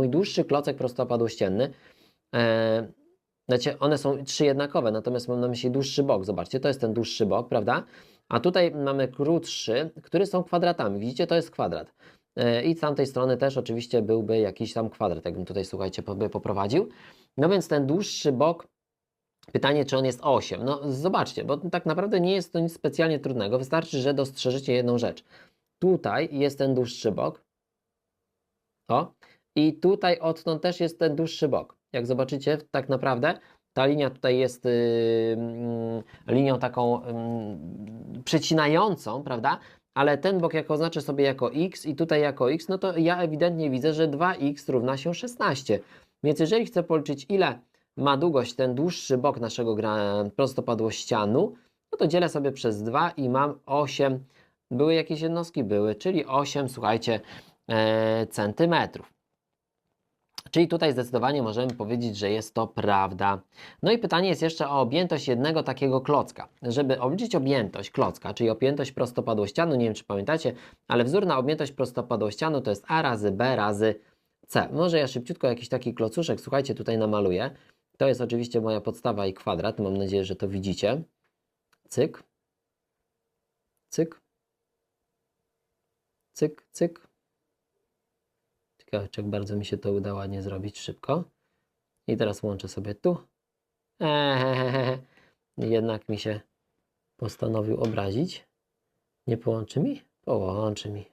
mój dłuższy klocek prostopadłościenny, e, znaczy one są trzy jednakowe, natomiast mam na myśli dłuższy bok. Zobaczcie, to jest ten dłuższy bok, prawda? A tutaj mamy krótszy, który są kwadratami. Widzicie, to jest kwadrat. E, I z tamtej strony też oczywiście byłby jakiś tam kwadrat, jakbym tutaj, słuchajcie, by poprowadził. No więc ten dłuższy bok, pytanie, czy on jest 8. No zobaczcie, bo tak naprawdę nie jest to nic specjalnie trudnego. Wystarczy, że dostrzeżycie jedną rzecz. Tutaj jest ten dłuższy bok. O. I tutaj odtąd też jest ten dłuższy bok. Jak zobaczycie, tak naprawdę ta linia tutaj jest yy, mm, linią taką mm, przecinającą, prawda? Ale ten bok jak oznaczę sobie jako x i tutaj jako x, no to ja ewidentnie widzę, że 2x równa się 16. Więc jeżeli chcę policzyć ile ma długość ten dłuższy bok naszego prostopadłościanu, no to dzielę sobie przez 2 i mam 8. Były jakieś jednostki? Były, czyli 8, słuchajcie, e, centymetrów. Czyli tutaj zdecydowanie możemy powiedzieć, że jest to prawda. No i pytanie jest jeszcze o objętość jednego takiego klocka. Żeby obliczyć objętość klocka, czyli objętość prostopadłościanu, nie wiem czy pamiętacie, ale wzór na objętość prostopadłościanu to jest A razy B razy C. Może ja szybciutko jakiś taki klocuszek, słuchajcie, tutaj namaluję. To jest oczywiście moja podstawa i kwadrat. Mam nadzieję, że to widzicie. Cyk. Cyk. Cyk, cyk. Jak bardzo mi się to uda ładnie zrobić szybko. I teraz łączę sobie tu. Ehehehe. Jednak mi się postanowił obrazić. Nie połączy mi? Połączy mi.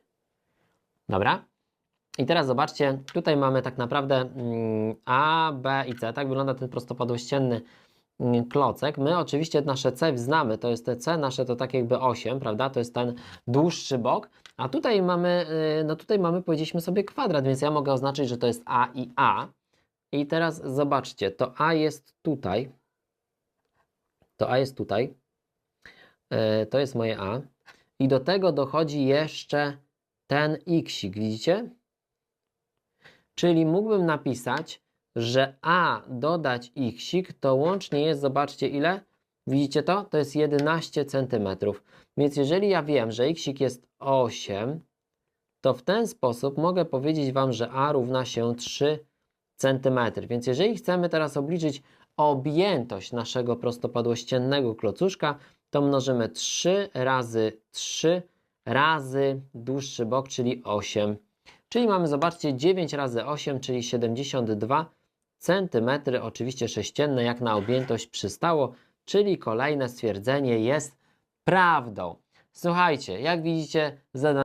Dobra. I teraz zobaczcie, tutaj mamy tak naprawdę mm, A, B i C. Tak wygląda ten prostopadłościenny klocek. My oczywiście nasze C znamy, to jest te C, nasze to tak jakby 8, prawda? To jest ten dłuższy bok. A tutaj mamy, y, no tutaj mamy, powiedzieliśmy sobie kwadrat, więc ja mogę oznaczyć, że to jest A i A. I teraz zobaczcie, to A jest tutaj. To A jest tutaj. E, To jest moje A. I do tego dochodzi jeszcze ten xik, widzicie? Czyli mógłbym napisać, że A dodać xik to łącznie jest, zobaczcie ile? Widzicie to? To jest 11 cm. Więc jeżeli ja wiem, że xik jest 8, to w ten sposób mogę powiedzieć Wam, że A równa się 3 cm. Więc jeżeli chcemy teraz obliczyć objętość naszego prostopadłościennego klocuszka, to mnożymy 3 razy 3 razy dłuższy bok, czyli 8. Czyli mamy, zobaczcie, 9 razy 8, czyli 72 cm, oczywiście sześcienne, jak na objętość przystało, czyli kolejne stwierdzenie jest prawdą. Słuchajcie, jak widzicie, zadanie